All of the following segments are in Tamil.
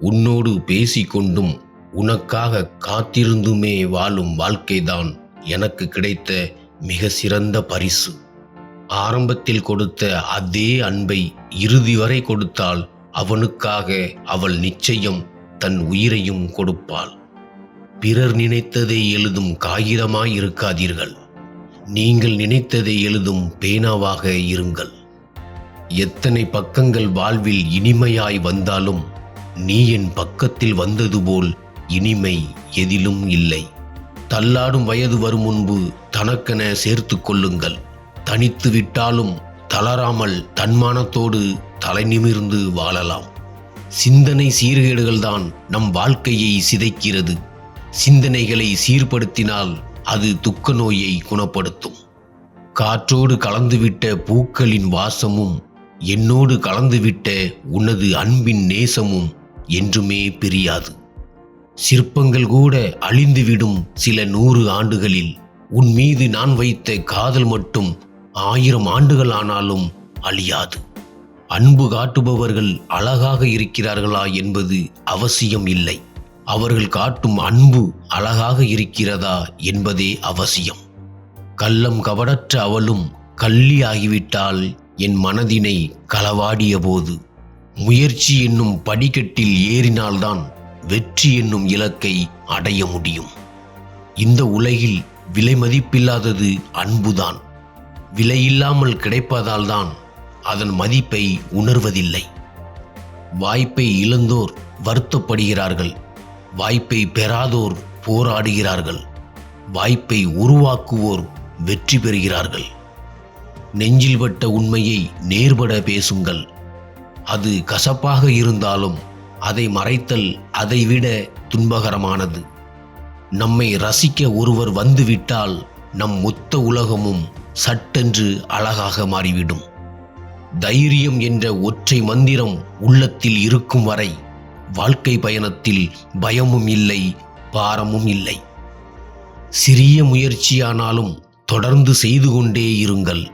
உன்னோடு பேசிக்கொண்டும் உனக்காக காத்திருந்துமே வாழும் வாழ்க்கைதான் எனக்கு கிடைத்த மிக சிறந்த பரிசு. ஆரம்பத்தில் கொடுத்த அதே அன்பை இறுதி வரை கொடுத்தால் அவனுக்காக அவள் நிச்சயம் தன் உயிரையும் கொடுப்பாள். பிறர் நினைத்ததை எழுதும் காகிதமாய் இருக்காதீர்கள். நீங்கள் நினைத்ததை எழுதும் பேனாவாக இருங்கள். எத்தனை பக்கங்கள் வாழ்வில் இனிமையாய் வந்தாலும் நீ என் பக்கத்தில் வந்தது போல் இனிமை எதிலும் இல்லை. தள்ளாடும் வயது வரும் முன்பு தனக்கென சேர்த்து கொள்ளுங்கள். தனித்து விட்டாலும் தளராமல் தன்மானத்தோடு தலை நிமிர்ந்து வாழலாம். சிந்தனை சீர்கேடுகள்தான் நம் வாழ்க்கையை சிதைக்கிறது. சிந்தனைகளை சீர்படுத்தினால் அது துக்க நோயை குணப்படுத்தும். காற்றோடு கலந்துவிட்ட பூக்களின் வாசமும் என்னோடு கலந்துவிட்ட உனது அன்பின் நேசமும் என்றுமே பிரியாது. சிற்பங்கள் கூட அழிந்துவிடும் சில நூறு ஆண்டுகளில். உன் மீது நான் வைத்த காதல் மட்டும் ஆயிரம் ஆண்டுகள் ஆனாலும் அழியாது. அன்பு காட்டுபவர்கள் அழகாக இருக்கிறார்களா என்பது அவசியம் இல்லை. அவர்கள் காட்டும் அன்பு அழகாக இருக்கிறதா என்பதே அவசியம். கள்ளம் கவடற்ற அவளும் கள்ளி ஆகிவிட்டால் என் மனதினை களவாடிய போது முயற்சி என்னும் படிக்கட்டில் ஏறினால்தான் வெற்றி என்னும் இலக்கை அடைய முடியும். இந்த உலகில் விலை மதிப்பில்லாதது அன்புதான். விலையில்லாமல் கிடைப்பதால் தான் அதன் மதிப்பை உணர்வதில்லை. வாய்ப்பை இழந்தோர் வருத்தப்படுகிறார்கள். வாய்ப்பை பெறாதோர் போராடுகிறார்கள். வாய்ப்பை உருவாக்குவோர் வெற்றி பெறுகிறார்கள். நெஞ்சில் பட்ட உண்மையை நேர்பட பேசுங்கள். அது கசப்பாக இருந்தாலும் அதை மறைத்தல் அதைவிட துன்பகரமானது. நம்மை ரசிக்க ஒருவர் வந்துவிட்டால் நம் மொத்த உலகமும் சட்டென்று அழகாக மாறிவிடும். தைரியம் என்ற ஒற்றை மந்திரம் உள்ளத்தில் இருக்கும் வரை வாழ்க்கை பயணத்தில் பயமும் இல்லை பாரமும் இல்லை. சிறிய முயற்சியானாலும் தொடர்ந்து செய்து கொண்டே இருங்கள்.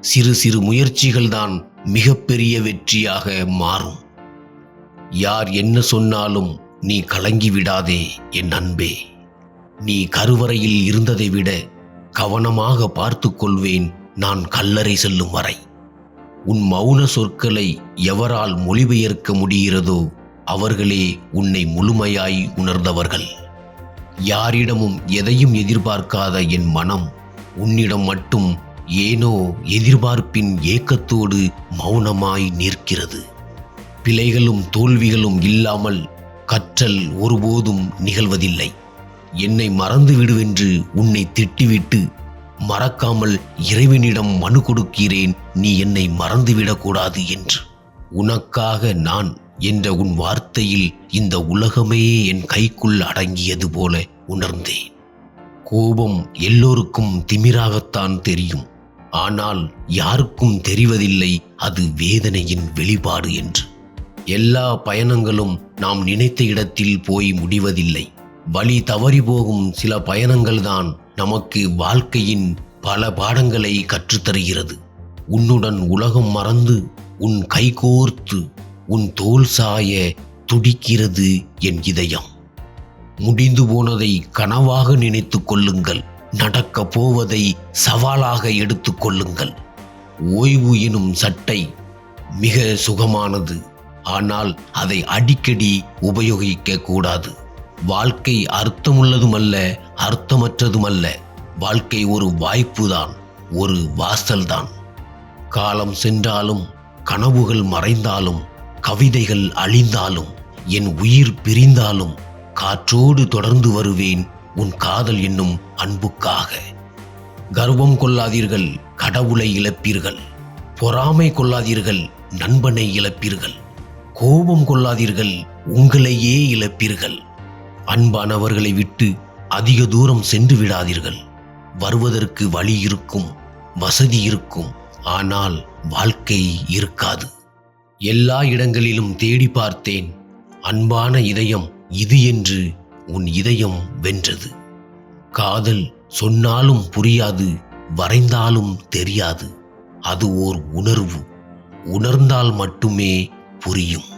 சிறு சிறு முயற்சிகள்தான் மிகப்பெரிய வெற்றியாக மாறும். யார் என்ன சொன்னாலும் நீ கலங்கி விடாதே என் அன்பே. நீ கருவறையில் இருந்ததை விட கவனமாக பார்த்து கொள்வேன் நான் கல்லறை செல்லும் வரை. உன் மௌன சொற்களை எவரால் மொழிபெயர்க்க முடிகிறதோ அவர்களே உன்னை முழுமையாய் உணர்ந்தவர்கள். யாரிடமும் எதையும் எதிர்பார்க்காத என் மனம் உன்னிடம் மட்டும் ஏனோ எதிர்பார்ப்பின் ஏக்கத்தோடு மௌனமாய் நிற்கிறது. பிழைகளும் தோல்விகளும் இல்லாமல் கற்றல் ஒருபோதும் நிகழ்வதில்லை. என்னை மறந்து விடுவென்று உன்னை திட்டிவிட்டு மறக்காமல் இறைவனிடம் மனு கொடுக்கிறேன் நீ என்னை மறந்துவிடக்கூடாது என்று. உனக்காக நான் என்ற உன் வார்த்தையில் இந்த உலகமே என் கைக்குள் அடங்கியது போல உணர்ந்தேன். கோபம் எல்லோருக்கும் திமிராகத்தான் தெரியும். ஆனால் யாருக்கும் தெரிவதில்லை அது வேதனையின் வெளிப்பாடு என்று. எல்லா பயணங்களும் நாம் நினைத்த இடத்தில் போய் முடிவதில்லை. வழி தவறி போகும் சில பயணங்கள்தான் நமக்கு வாழ்க்கையின் பல பாடங்களை கற்றுத்தருகிறது. உன்னுடன் உலகம் மறந்து உன் கைகோர்த்து உன் தோல் சாய துடிக்கிறது என் இதயம். முடிந்து போனதை கனவாக நினைத்து கொள்ளுங்கள். நடக்கப் போவதை சவாலாக எடுத்துக்கொள்ளுங்கள். ஓய்வு எனும் சட்டை மிக சுகமானது. ஆனால் அதை அடிக்கடி உபயோகிக்க கூடாது. வாழ்க்கை அர்த்தமுள்ளதுமல்ல அர்த்தமற்றதுமல்ல. வாழ்க்கை ஒரு வாய்ப்புதான் ஒரு வாசல்தான். காலம் சென்றாலும் கனவுகள் மறைந்தாலும் கவிதைகள் அழிந்தாலும் என் உயிர் பிரிந்தாலும் காற்றோடு தொடர்ந்து வருவேன் உன் காதல் என்னும் அன்புக்காக. கர்வம் கொள்ளாதீர்கள் கடவுளை இழப்பீர்கள். பொறாமை கொள்ளாதீர்கள் நண்பனை இழப்பீர்கள். கோபம் கொள்ளாதீர்கள் உங்களையே இழப்பீர்கள். அன்பானவர்களை விட்டு அதிக தூரம் சென்று விடாதீர்கள். வருவதற்கு வழி இருக்கும் வசதி இருக்கும் ஆனால் வாழ்க்கை இருக்காது. எல்லா இடங்களிலும் தேடி பார்த்தேன் அன்பான இதயம் இது என்று உன் இதயம் வென்றது. காதல் சொன்னாலும் புரியாது வரைந்தாலும் தெரியாது. அது ஓர் உணர்வு. உணர்ந்தால் மட்டுமே புரியும்.